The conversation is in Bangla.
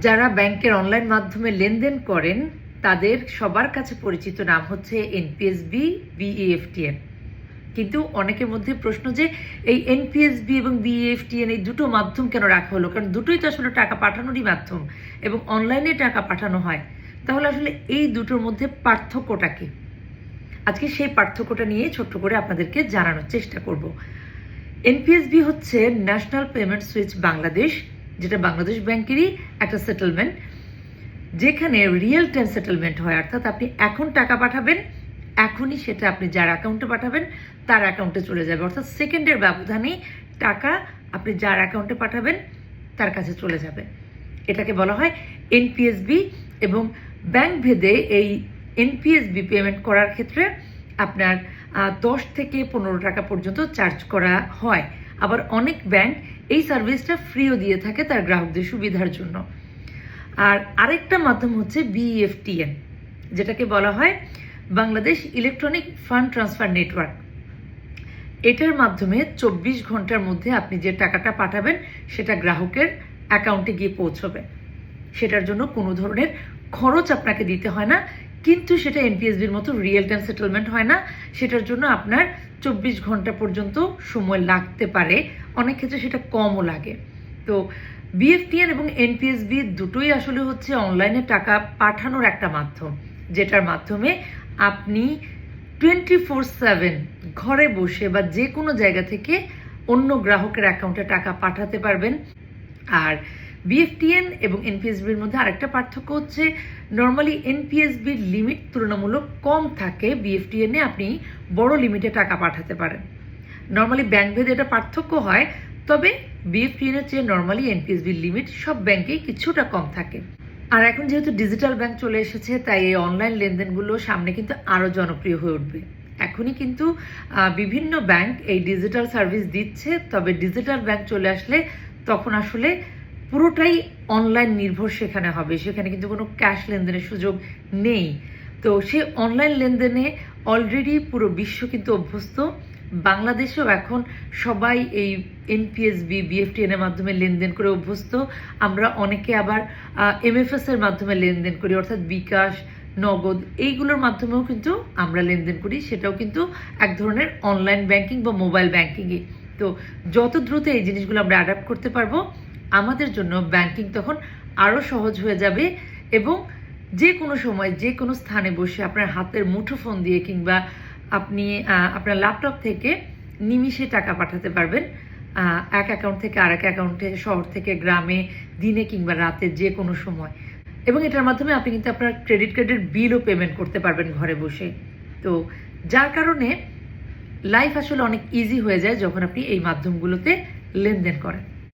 যারা ব্যাংকের অনলাইন মাধ্যমে লেনদেন করেন, তাদের সবার কাছে পরিচিত নাম হচ্ছে এনপিএসবি বিইএফটিএন কিন্তু অনেকের মধ্যে প্রশ্ন যে, এই এনপিএসবি এবং বিইএফটিএন এই দুটো মাধ্যম কেন রাখা হলো? কারণ দুটোই তো আসলে টাকা পাঠানোরই মাধ্যম এবং অনলাইনে টাকা পাঠানো হয়। তাহলে আসলে এই দুটোর মধ্যে পার্থক্যটা কি? আজকে সেই পার্থক্যটা নিয়ে ছোট্ট করে আপনাদেরকে জানানোর চেষ্টা করব। এনপিএসবি হচ্ছে ন্যাশনাল পেমেন্ট সুইচ বাংলাদেশ যেটা বাংলাদেশ ব্যাংকেরই একটা সেটেলমেন্ট যেখানে রিয়েল টাইম সেটেলমেন্ট হয়, অর্থাৎ আপনি এখন টাকা পাঠাবেন, এখনই সেটা আপনি যার অ্যাকাউন্টে পাঠাবেন, তার অ্যাকাউন্টে চলে যাবে। অর্থাৎ সেকেন্ডের ব্যবধানেই টাকা আপনি যার অ্যাকাউন্টে পাঠাবেন, তার কাছে চলে যাবে। এটাকে বলা হয় এনপিএসবি এবং ব্যাংক ভেদে এই এনপিএসবি পেমেন্ট করার ক্ষেত্রে আপনার দশ থেকে পনেরো টাকা পর্যন্ত চার্জ করা হয়। আবার অনেক ব্যাংক এই সার্ভিসটা ফ্রিও দিয়ে থাকে তার গ্রাহকদের সুবিধার জন্য। আর আরেকটা মাধ্যম হচ্ছে বিএফটিএন যেটাকে বলা হয় Bangladesh electronic fund transfer network এটার মাধ্যমে চব্বিশ ঘণ্টার মধ্যে আপনি যে টাকাটা পাঠাবেন, সেটা গ্রাহকের অ্যাকাউন্টে গিয়ে পৌঁছবে। সেটার জন্য কোনো ধরনের খরচ আপনাকে দিতে হয় না। কিন্তু সেটা এনপিএসবির মতো রিয়েল টাইম সেটেলমেন্ট হয় না। সেটার জন্য আপনার চব্বিশ ঘণ্টা পর্যন্ত সময় লাগতে পারে। অনেক ক্ষেত্রে সেটা কমও লাগে। তো বিএফটিএন এবং এনপিএসবি দুটোই আসলে হচ্ছে অনলাইনে টাকা পাঠানোর একটা মাধ্যম, যেটার মাধ্যমে আপনি টোয়েন্টি ফোর সেভেন ঘরে বসে বা যে কোনো জায়গা থেকে অন্য গ্রাহকের অ্যাকাউন্টে টাকা পাঠাতে পারবেন। আর বিএফটিএন এবং এনপিএসবির মধ্যে আরেকটা পার্থক্য হচ্ছে নর্মালি এনপিএসবির লিমিট তুলনামূলক কম থাকে বিএফটিএনে আপনি বড় লিমিটে টাকা পাঠাতে পারেন। নর্মালি ব্যাংক ভেদে এটা পার্থক্য হয়, তবে বিএফটিএনের চেয়ে নর্মালি এনপিএসবির লিমিট সব ব্যাংকেই কিছুটা কম থাকে। আর এখন যেহেতু ডিজিটাল ব্যাংক চলে এসেছে, তাই এই অনলাইন লেনদেনগুলো সামনে কিন্তু আরও জনপ্রিয় হয়ে উঠবে। এখনই কিন্তু বিভিন্ন ব্যাংক এই ডিজিটাল সার্ভিস দিচ্ছে, তবে ডিজিটাল ব্যাংক চলে আসলে তখন আসলে পুরোটাই অনলাইন নির্ভর সেখানে হবে। সেখানে কিন্তু কোনো ক্যাশ লেনদেনের সুযোগ নেই। তো সে অনলাইন লেনদেনে অলরেডি পুরো বিশ্ব কিন্তু অভ্যস্ত। বাংলাদেশেও এখন সবাই এই এনপিএসবি বিএফটিএন এর মাধ্যমে লেনদেন করে অভ্যস্ত। আমরা অনেকে আবার এমএফএস এর মাধ্যমে লেনদেন করি, অর্থাৎ বিকাশ, নগদ এইগুলোর মাধ্যমেও কিন্তু আমরা লেনদেন করি। সেটাও কিন্তু এক ধরনের অনলাইন ব্যাংকিং বা মোবাইল ব্যাংকিংই তো যত দ্রুত এই জিনিসগুলো আমরা অ্যাডাপ্ট করতে পারব আমাদের জন্য ব্যাংকিং তখন আরও সহজ হয়ে যাবে এবং যে কোনো সময়, যে কোনো স্থানে বসে আপনার হাতের মুঠো ফোন দিয়ে কিংবা আপনি আপনার ল্যাপটপ থেকে নিমিষে টাকা পাঠাতে পারবেন। এক অ্যাকাউন্ট থেকে আরেক অ্যাকাউন্টে শহর থেকে গ্রামে, দিনে কিংবা রাতে যে কোনো সময়। এবং এটার মাধ্যমে আপনি কিন্তু আপনার ক্রেডিট কার্ডের বিলও পেমেন্ট করতে পারবেন ঘরে বসে। তো যার কারণে লাইফ আসলে অনেক ইজি হয়ে যায় যখন আপনি এই মাধ্যমগুলোতে লেনদেন করেন।